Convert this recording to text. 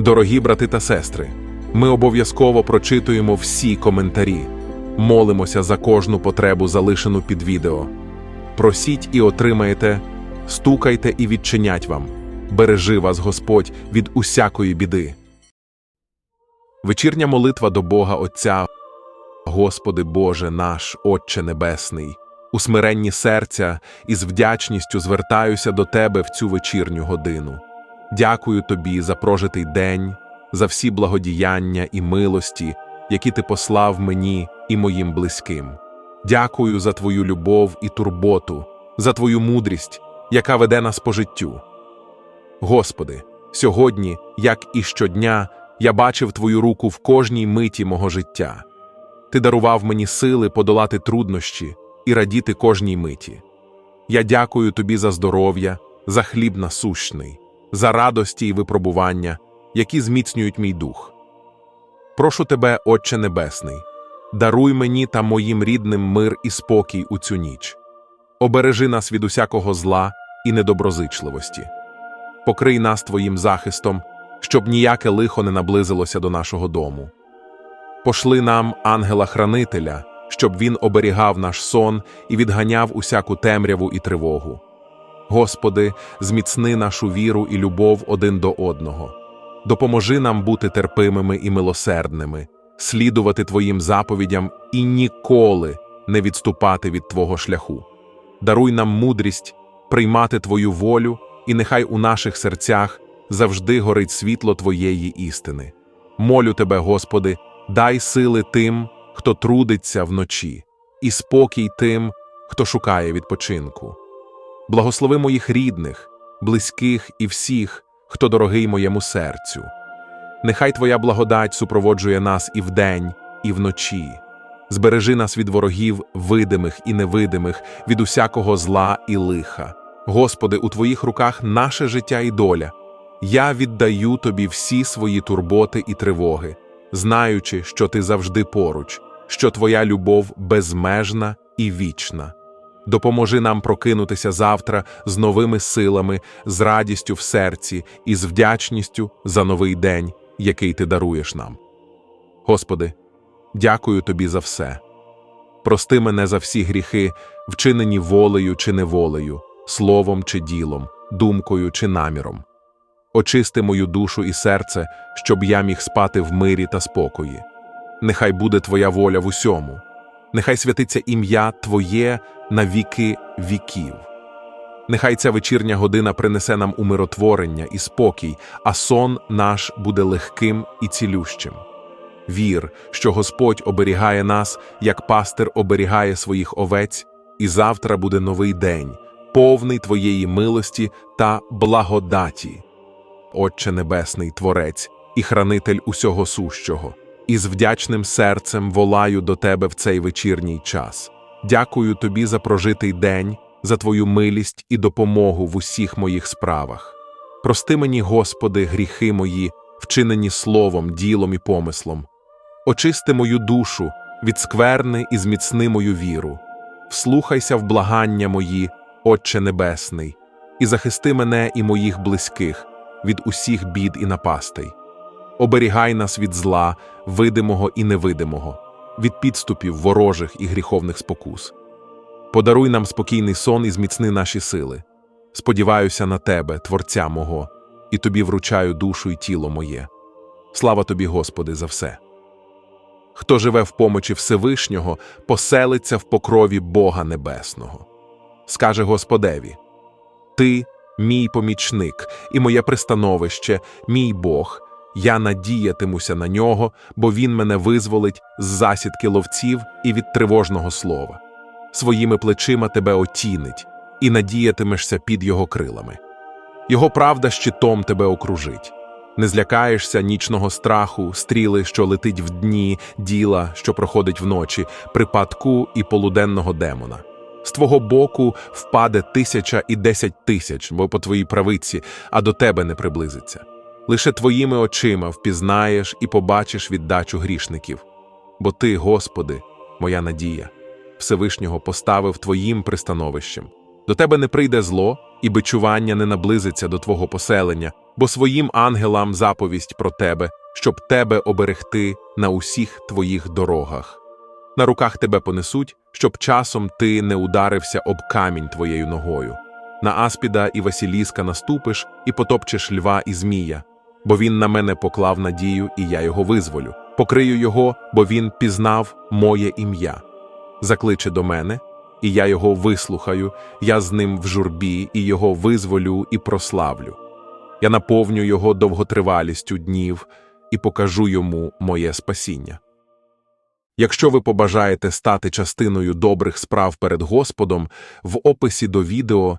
Дорогі брати та сестри, ми обов'язково прочитуємо всі коментарі, молимося за кожну потребу, залишену під відео. Просіть і отримаєте, стукайте і відчинять вам. Бережи вас Господь від усякої біди. Вечірня молитва до Бога Отця. Господи Боже наш, Отче Небесний, у смиренні серця і з вдячністю звертаюся до Тебе в цю вечірню годину. Дякую Тобі за прожитий день, за всі благодіяння і милості, які Ти послав мені і моїм близьким. Дякую за Твою любов і турботу, за Твою мудрість, яка веде нас по життю. Господи, сьогодні, як і щодня, я бачив Твою руку в кожній миті мого життя. Ти дарував мені сили подолати труднощі і радіти кожній миті. Я дякую тобі за здоров'я, за хліб насущний, за радості і випробування, які зміцнюють мій дух. Прошу тебе, Отче Небесний, даруй мені та моїм рідним мир і спокій у цю ніч. Обережи нас від усякого зла і недоброзичливості. Покрий нас твоїм захистом, щоб ніяке лихо не наблизилося до нашого дому. Пошли нам ангела-хранителя, щоб він оберігав наш сон і відганяв усяку темряву і тривогу. Господи, зміцни нашу віру і любов один до одного. Допоможи нам бути терпимими і милосердними, слідувати Твоїм заповідям і ніколи не відступати від Твого шляху. Даруй нам мудрість приймати Твою волю, і нехай у наших серцях завжди горить світло Твоєї істини. Молю Тебе, Господи, дай сили тим, хто трудиться вночі, і спокій тим, хто шукає відпочинку. Благослови моїх рідних, близьких і всіх, хто дорогий моєму серцю. Нехай Твоя благодать супроводжує нас і вдень, і вночі. Збережи нас від ворогів видимих і невидимих, від усякого зла і лиха. Господи, у Твоїх руках наше життя і доля. Я віддаю Тобі всі свої турботи і тривоги, знаючи, що Ти завжди поруч, що Твоя любов безмежна і вічна. Допоможи нам прокинутися завтра з новими силами, з радістю в серці і з вдячністю за новий день, який Ти даруєш нам. Господи, дякую Тобі за все. Прости мене за всі гріхи, вчинені волею чи неволею, словом чи ділом, думкою чи наміром. Очисти мою душу і серце, щоб я міг спати в мирі та спокої. Нехай буде Твоя воля в усьому, нехай святиться ім'я Твоє на віки віків. Нехай ця вечірня година принесе нам умиротворення і спокій, а сон наш буде легким і цілющим. Вір, що Господь оберігає нас, як пастир оберігає своїх овець, і завтра буде новий день, повний Твоєї милості та благодаті. Отче Небесний Творець і хранитель усього сущого, і з вдячним серцем волаю до Тебе в цей вечірній час. Дякую Тобі за прожитий день, за Твою милість і допомогу в усіх моїх справах. Прости мені, Господи, гріхи мої, вчинені словом, ділом і помислом. Очисти мою душу від скверни і зміцни мою віру. Вслухайся в благання мої, Отче Небесний, і захисти мене і моїх близьких від усіх бід і напастей. Оберігай нас від зла, видимого і невидимого, від підступів ворожих і гріховних спокус. Подаруй нам спокійний сон і зміцни наші сили. Сподіваюся на Тебе, Творця мого, і Тобі вручаю душу і тіло моє. Слава Тобі, Господи, за все. Хто живе в помочі Всевишнього, поселиться в покрові Бога Небесного. Скаже Господеві: Ти, мій помічник, і моє пристановище, мій Бог, я надіятимуся на нього, бо він мене визволить з засідки ловців і від тривожного слова. Своїми плечима тебе отінить, і надіятимешся під його крилами. Його правда щитом тебе окружить. Не злякаєшся нічного страху, стріли, що летить в дні, діла, що проходить вночі, припадку і полуденного демона. З твого боку впаде тисяча і десять тисяч, бо по твоїй правиці, а до тебе не приблизиться. Лише твоїми очима впізнаєш і побачиш віддачу грішників. Бо ти, Господи, моя надія, Всевишнього поставив твоїм пристановищем. До тебе не прийде зло, і бичування не наблизиться до твого поселення, бо своїм ангелам заповість про тебе, щоб тебе оберегти на усіх твоїх дорогах. На руках тебе понесуть, щоб часом ти не ударився об камінь твоєю ногою. На аспіда і Василіска наступиш і потопчеш льва і змія, бо він на мене поклав надію, і я його визволю. Покрию його, бо він пізнав моє ім'я. Закличе до мене, і я його вислухаю, я з ним в журбі, і його визволю і прославлю. Я наповню його довготривалістю днів і покажу йому моє спасіння. Якщо ви побажаєте стати частиною добрих справ перед Господом, в описі до відео